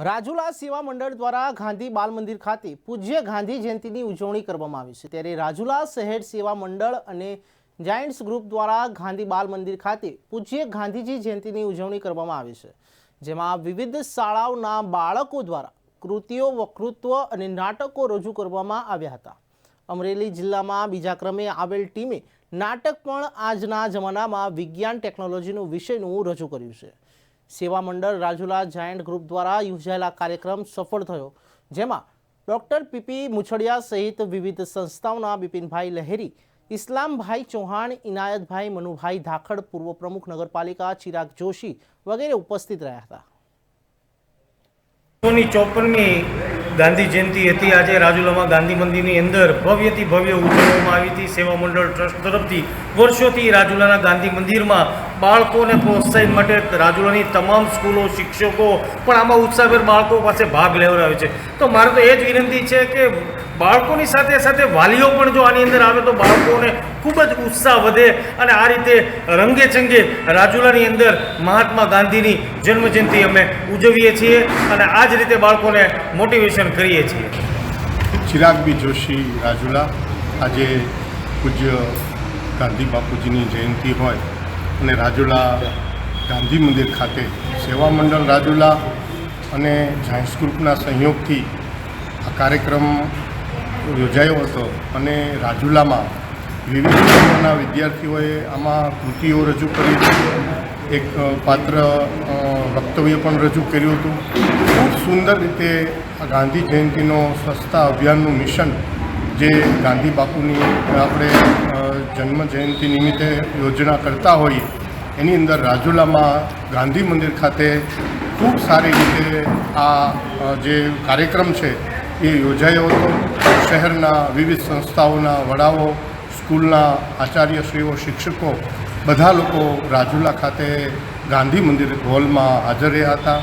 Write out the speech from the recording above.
રાજુલા સેવા મંડળ દ્વારા ગાંધી બાલ મંદિર ખાતે પૂજ્ય ગાંધી જયંતિની ઉજવણી કરવામાં આવી છે. ત્યારે રાજુલા શહેર સેવા મંડળ અને જાયન્ટ્સ ગ્રુપ દ્વારા ગાંધી બાલ મંદિર ખાતે પૂજ્ય ગાંધીજી જયંતિની ઉજવણી કરવામાં આવી છે. જેમાં વિવિધ શાળાઓના બાળકો દ્વારા કૃતિઓ વકૃત્વ અને નાટકો રજૂ કરવામાં આવ્યા હતા. અમરેલી જિલ્લામાં બીજા ક્રમે આવેલ ટીમે નાટક પણ આજના જમાનામાં વિજ્ઞાન, ટેકનોલોજીનું વિષયનું રજૂ કર્યું છે. સેવા મંડળ રાજુલા જાયન્ટ ગ્રુપ દ્વારા યોજાયેલા કાર્યક્રમ સફળ થયો, જેમાં ડૉક્ટર પીપી મુછડિયા સહિત વિવિધ સંસ્થાઓના બિપિનભાઈ લહેરી, ઇસ્લામભાઈ ચૌહાણ, ઇનાયતભાઈ મનુભાઈ ધાખડ, પૂર્વ પ્રમુખ નગરપાલિકા ચિરાગ જોશી વગેરે ઉપસ્થિત રહ્યા હતા. ચોપનમી ગાંધી જયંતિ હતી. આજે રાજુલામાં ગાંધી મંદિરની અંદર ભવ્યથી ભવ્ય ઉજવવામાં આવી હતી. સેવા મંડળ ટ્રસ્ટ તરફથી વર્ષોથી રાજુલાના ગાંધી મંદિરમાં બાળકોને પ્રોત્સાહિત માટે રાજુલાની તમામ સ્કૂલો, શિક્ષકો પણ આમાં ઉત્સાહભેર બાળકો પાસે ભાગ લેવડાવે છે. તો મારે તો એ જ વિનંતી છે કે બાળકોની સાથે સાથે વાલીઓ પણ જો આની અંદર આવે તો બાળકોને ખૂબ જ ઉત્સાહ વધે અને આ રીતે રંગે ચંગે રાજુલાની અંદર મહાત્મા ગાંધીની જન્મજયંતિ અમે ઉજવીએ છીએ અને આ જ રીતે બાળકોને મોટિવેશન કરીએ છીએ. ચિરાગબી જોશી, રાજુલા, આજે પૂજ્ય ગાંધી બાપુજીની જયંતિ હોય અને રાજુલા ગાંધી મંદિર ખાતે સેવા મંડળ રાજુલા અને સાયન્સ ગ્રુપના સહયોગથી આ કાર્યક્રમ યોજાયો હતો અને રાજુલામાં વિવિધ ધર્મના વિદ્યાર્થીઓએ આમાં કૃતિઓ રજૂ કરી હતી. એક પાત્ર વક્તવ્ય પણ રજૂ કર્યું હતું. ખૂબ સુંદર રીતે આ ગાંધી જયંતિનો સ્વચ્છતા અભિયાનનું મિશન જે ગાંધી બાપુની આપણે જન્મ જયંતિ નિમિત્તે યોજના કરતા હોઈએ એની અંદર રાજુલામાં ગાંધી મંદિર ખાતે ખૂબ સારી રીતે આ જે કાર્યક્રમ છે, એ યોજાયો હતો. શહેરના વિવિધ સંસ્થાઓના વડાઓ, સ્કૂલના આચાર્યશ્રીઓ, શિક્ષકો, બધા લોકો રાજુલા ખાતે ગાંધી મંદિર હોલમાં હાજર રહ્યા હતા.